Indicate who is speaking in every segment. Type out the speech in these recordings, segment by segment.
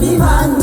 Speaker 1: 背叛。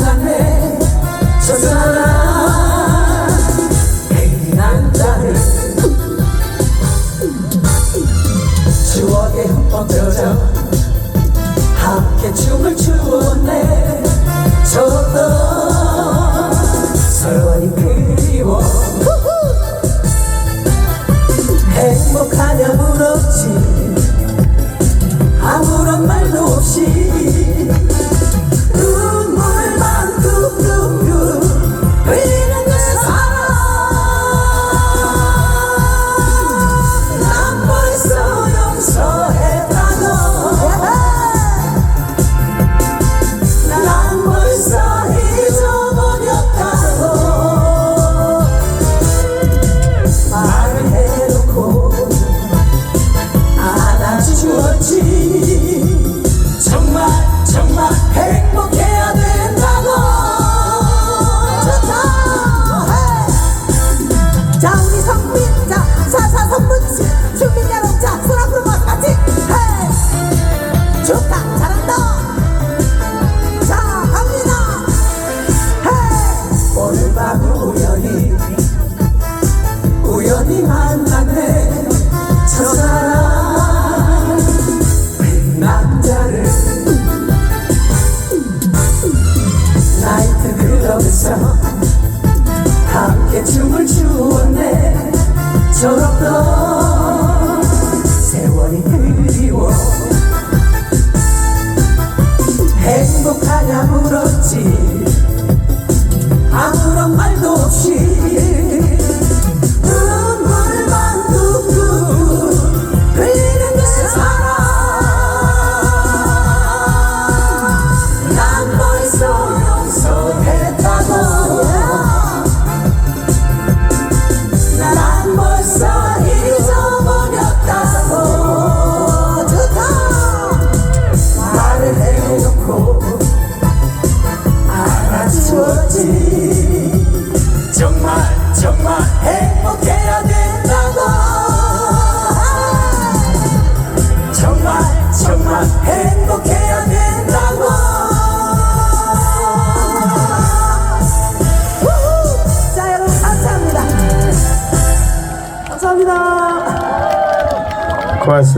Speaker 1: 자 우리 성민자 사사 성문씨 주민 여러분 자 소라 부르면 같이 헤 좋다 잘한다! 자 갑니다! 헤이! 오늘 밤 우연히 우연히 만났네. 첫사랑 그 남자를 나이트 클럽에서 함께 춤을 추었네. 졸업던 감사합니다.
Speaker 2: 고맙습니다.